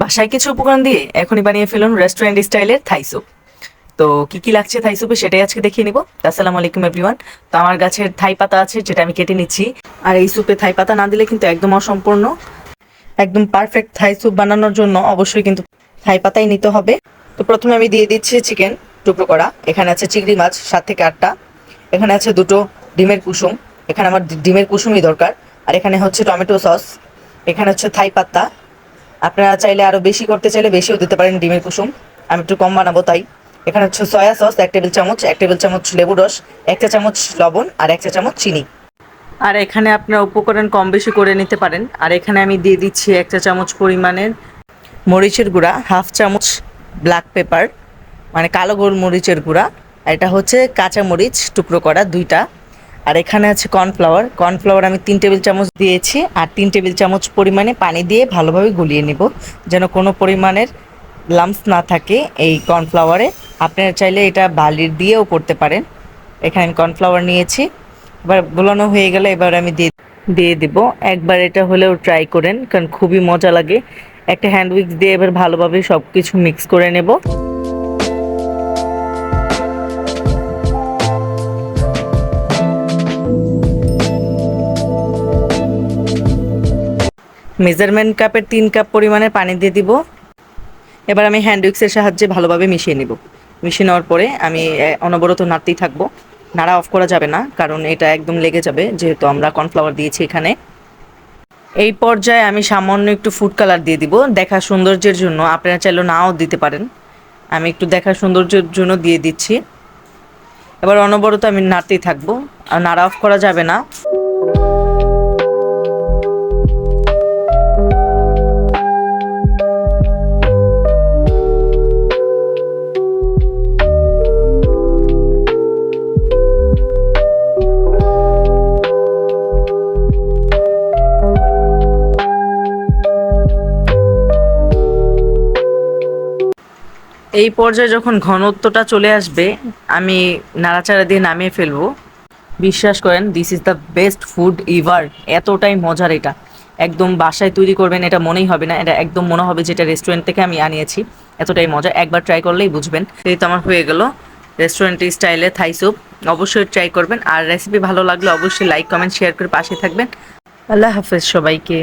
বাসায় কিছু উপকরণ দিয়ে এখনই বানিয়ে ফেলুন রেস্টুরেন্ট স্টাইলের থাই স্যুপ তো কি কি লাগছে থাই স্যুপে সেটাই আজকে দেখিয়ে নিব। আসসালামু আলাইকুম এভরিওয়ান তো আমার গাছের থাই পাতা আছে যেটা আমি কেটে নিচ্ছি। আর এই স্যুপে থাই পাতা না দিলে কিন্তু একদম অসম্পূর্ণ। একদম পারফেক্ট থাই স্যুপ বানানোর জন্য অবশ্যই কিন্তু থাই পাতাই নিতে হবে। তো প্রথমে আমি দিয়ে দিচ্ছি চিকেন টুকরো করা। এখানে আছে চিংড়ি মাছ সাত থেকে আটটা। এখানে আছে দুটো ডিমের কুসুম। এখানে আমার ডিমের কুসুমই দরকার। আর এখানে হচ্ছে টমেটো সস। এখানে হচ্ছে থাই পাতা। আপনারা চাইলে আরও বেশি করতে চাইলে বেশিও দিতে পারেন ডিমের কুসুম। আমি একটু কম বানাবো তাই। এখানে হচ্ছে সয়া সস এক টেবিল চামচ, এক টেবিল চামচ লেবু রস, এক চা চামচ লবণ আর এক চা চামচ চিনি। আর এখানে আপনারা উপকরণ কম বেশি করে নিতে পারেন। আর এখানে আমি দিয়ে দিচ্ছি এক চা চামচ পরিমাণের মরিচের গুঁড়া, হাফ চামচ ব্ল্যাক পেপার মানে কালো গোল মরিচের গুঁড়া এটা হচ্ছে কাঁচা মরিচ টুকরো করা দুইটা। আর এখানে আছে কর্নফ্লাওয়ার। কর্নফ্লাওয়ার আমি তিন টেবিল চামচ দিয়েছি আর তিন টেবিল চামচ পরিমাণে পানি দিয়ে ভালোভাবে গুলিয়ে নেব, যেন কোনো পরিমাণের লাম্পস না থাকে এই কর্নফ্লাওয়ারে। আপনারা চাইলে এটা বালির দিয়েও করতে পারেন। এখানে আমি কর্নফ্লাওয়ার নিয়েছি। এবার গোলানো হয়ে গেলে এবার আমি দিয়ে দিয়ে দিব। একবার এটা হলেও ট্রাই করেন, কারণ খুবই মজা লাগে। একটা হ্যান্ড উইক্স দিয়ে এবার ভালোভাবে সব কিছু মিক্স করে নেব। মেজারমেন্ট কাপের তিন কাপ পরিমাণে পানি দিয়ে দিব। এবার আমি হ্যান্ড উইক্সের সাহায্যে ভালোভাবে মিশিয়ে নিব। মিশিয়ে নেওয়ার পরে আমি অনবরত নাড়তেই থাকব। নাড়া অফ করা যাবে না, কারণ এটা একদম লেগে যাবে, যেহেতু আমরা কর্নফ্লাওয়ার দিয়েছি এখানে। এই পর্যায়ে আমি সামান্য একটু ফুড কালার দিয়ে দিব। দেখা সৌন্দর্যের জন্য, আপনারা চাইলেও নাও দিতে পারেন। আমি একটু দেখা সৌন্দর্যের জন্য দিয়ে দিচ্ছি। এবার অনবরত আমি নাড়তেই থাকব। আর নাড়া অফ করা যাবে না। এই পর্যায়ে যখন ঘনত্বটা চলে আসবে, আমি নাড়াচাড়া দিয়ে নামিয়ে ফেলব। বিশ্বাস করেন this is the best food ever এতটাই মজার এটা। একদম বাসায় তৈরি করবেন, এটা মনেই হবে না। এটা একদম মনে হবে যেটা রেস্টুরেন্ট থেকে আমি আনিয়েছি। এতটাই মজা। একবার ট্রাই করলেই বুঝবেন। এই তো আমার হয়ে গেল রেস্টুরেন্টের স্টাইলে থাই স্যুপ অবশ্যই ট্রাই করবেন। আর রেসিপি ভালো লাগলে অবশ্যই লাইক কমেন্ট শেয়ার করে পাশে থাকবেন। আল্লাহ হাফেজ সবাইকে।